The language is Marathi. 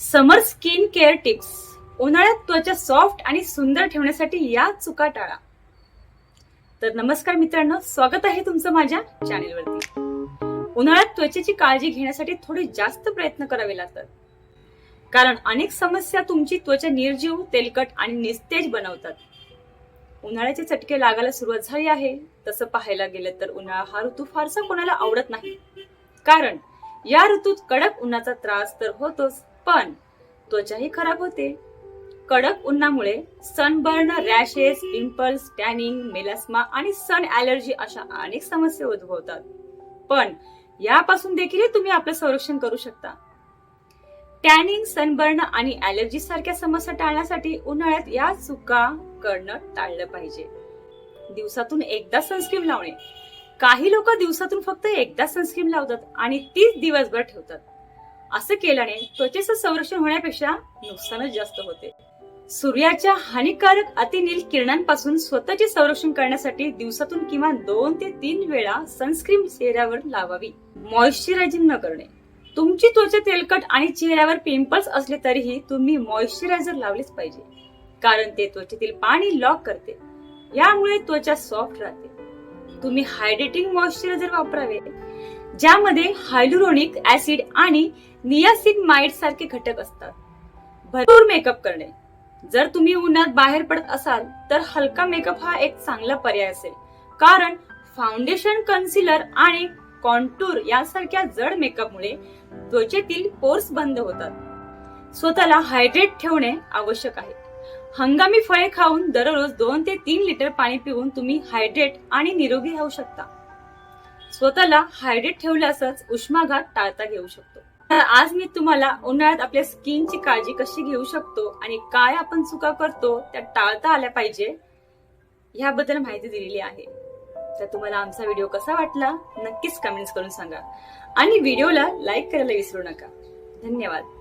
समर स्किन केअर टिप्स. उन्हाळ्यात त्वचा सॉफ्ट आणि सुंदर ठेवण्यासाठी या चुका टाळा. तर नमस्कार मित्रांनो स्वागत आहे तुमचं माझ्या चॅनेलवरती. उन्हाळ्यात त्वचेची काळजी घेण्यासाठी थोडे जास्त प्रयत्न करावे लागतात. कारण अनेक समस्या तुमची त्वचा निर्जीव तेलकट आणि निस्तेज बनवतात. उन्हाळ्याचे चटके लागायला सुरुवात झाली आहे. तसं पाहायला गेलं तर उन्हाळा हा ऋतू फारसा कोणाला आवडत नाही. कारण या ऋतूत कडक उन्हाचा त्रास तर होतोच. पण त्वचाही खराब होते. कडक उन्हामुळे sunburn rashes pimples tanning melasma आणि सन ऍलर्जी अशा अनेक समस्या उद्भवतात. पण यापासून देखील तुम्ही आपलं संरक्षण करू शकता. टॅनिंग सनबर्न आणि ऍलर्जी सारख्या समस्या टाळण्यासाठी उन्हाळ्यात या चुका करणं टाळलं पाहिजे. दिवसातून एकदा सनस्क्रीन लावणे. काही लोक दिवसातून फक्त एकदा सनस्क्रीन लावतात आणि तीच दिवसभर ठेवतात. असं केल्याने त्वचेचं संरक्षण होण्यापेक्षा नुकसानच जास्त होते. सूर्याच्या हानिकारक अतिनील किरणांपासून स्वतःचे संरक्षण करण्यासाठी दिवसातून किमान दोन ते तीन वेळा सनस्क्रीन चेहऱ्यावर लावावी. मॉइश्चरायझिंग न करणे. तुमची त्वचा तेलकट आणि चेहऱ्यावर पिंपल्स असले तरीही तुम्ही मॉइश्चरायझर लावलेच पाहिजे. कारण ते त्वचेतील पाणी लॉक करते. यामुळे त्वचा सॉफ्ट राहते. तुम्ही हायड्रेटिंग मॉइश्चरायझर वापरावे. ज्यामध्ये हायलुरोनिक ऍसिड आणि नियासिनमाइड सारखे घटक असतात. भरपूर मेकअप करणे. जर तुम्ही उन्हात बाहेर पडत असाल तर हलका मेकअप हा एक चांगला पर्याय असेल. कारण फाउंडेशन कन्सिलर आणि कॉन्टूर यासारख्या जड मेकअपमुळे त्वचेतील पोर्स बंद होतात. स्वतःला हायड्रेट ठेवणे आवश्यक आहे. हंगामी फळे खाऊन दररोज दोन ते तीन लिटर पाणी पिऊन तुम्ही हायड्रेट आणि निरोगी राहू शकता. स्वतःला हायड्रेट ठेवल्यासच उष्माघात टाळता घेऊ शकतो. आज मी तुम्हाला उन्हाळ्यात आपल्या स्किनची काळजी कशी घेऊ शकतो आणि काय आपण चुका करतो त्या टाळता आल्या पाहिजे ह्याबद्दल माहिती दिलेली आहे. तर तुम्हाला आमचा व्हिडिओ कसा वाटला नक्कीच कमेंट्स करून सांगा. आणि व्हिडिओला लाईक करायला विसरू नका. धन्यवाद.